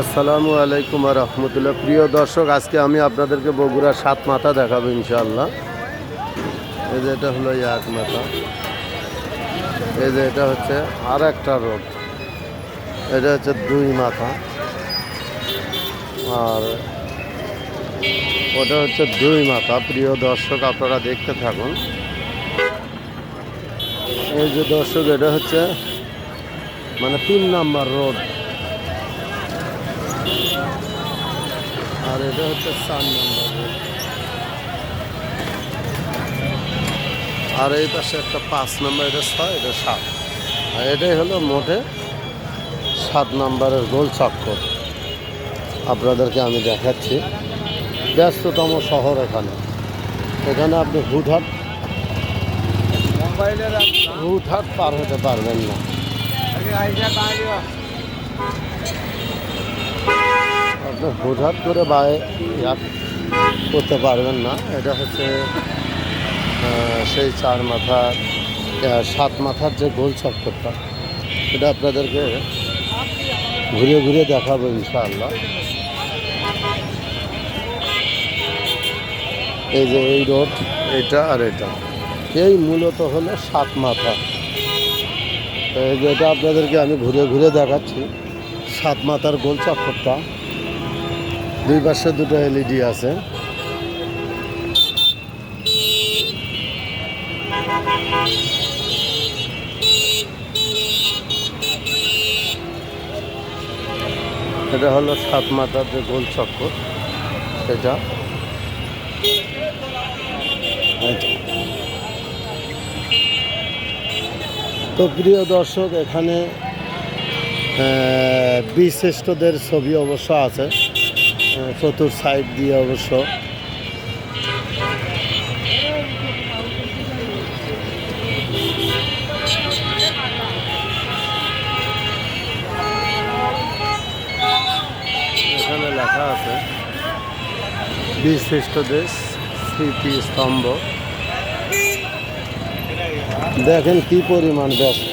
আসসালামু আলাইকুম আর রহমতুল্লাহ। প্রিয় দর্শক, আজকে আমি আপনাদেরকে বগুড়ার সাত মাথা দেখাবো ইনশাল্লাহ এই যে এটা হলো এক মাথা। এই যে এটা হচ্ছে আর একটা রোড এটা হচ্ছে দুই মাথা। আর ওটা হচ্ছে দুই মাথা। প্রিয় দর্শক, আপনারা দেখতে থাকুন। এই যে দর্শক, এটা হচ্ছে মানে তিন নাম্বার রোড আর এটা হচ্ছে চার নম্বর আর এই পাশে একটা পাঁচ নম্বর এটা ছয়, এটা সাত। আর এটাই হলো মোটে সাত নম্বরের গোল চক্কর। আপনাদেরকে আমি দেখাচ্ছি। ব্যস্ততম শহর এখানে। এখানে আপনি হুটহাট হুটহাট পার হতে পারবেন না। আপনি হুটহাট করে ইয়া করতে পারবেন না। এটা হচ্ছে সেই চার আহ, সাত মাথার যে গোল চক্করটা এটা আপনাদেরকে ঘুরে ঘুরে দেখাবো ইনশাআল্লাহ। এই যে এই রোড এটা আর এটা। এই মূলত হলো সাত মাথা। এই যে এটা আপনাদেরকে আমি ঘুরে ঘুরে দেখাচ্ছি সাত মাথার গোল চক্করটা দুই পাশে দুটো এলইডি আছে এটা হলো সাত মাথার যে গোল চক্কর এটা। তো প্রিয় দর্শক এখানে আহ, বীরশ্রেষ্ঠদের ছবি অবশ্য আছে চতুর সাইড দিয়ে অবশ্য। এখানে লেখা আছে বীরশ্রেষ্ঠদের স্মৃতি স্তম্ভ। দেখেন কি পরিমাণ ব্যস্ত।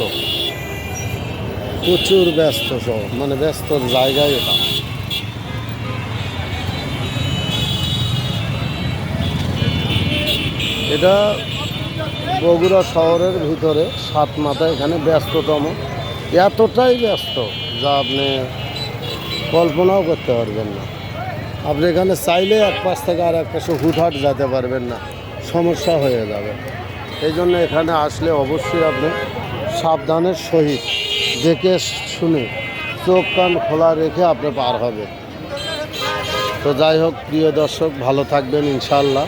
প্রচুর ব্যস্ত সব মানে ব্যস্ত জায়গায় এটা। এটা বগুড়া শহরের ভিতরে সাত মাথা, এখানে ব্যস্ততম। এতটাই ব্যস্ত যা আপনি কল্পনাও করতে পারবেন না। আপনি এখানে চাইলে এক পাশ থেকে আর এক পাশে হুটহাট যেতে পারবেন না। সমস্যা হয়ে যাবে। এই জন্য এখানে আসলে অবশ্যই আপনি সাবধানের সহিত দেখে শুনে চোখ কান খোলা রেখে আপনি পার হবেন। তো যাই হোক, প্রিয় দর্শক, ভালো থাকবেন ইনশাল্লাহ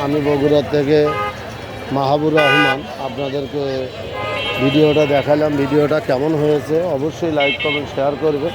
আমি বগুড়া থেকে মাহাবুর রহমান আপনাদেরকে ভিডিওটা দেখালাম। ভিডিওটা কেমন হয়েছে অবশ্যই লাইক কমেন্ট শেয়ার করবে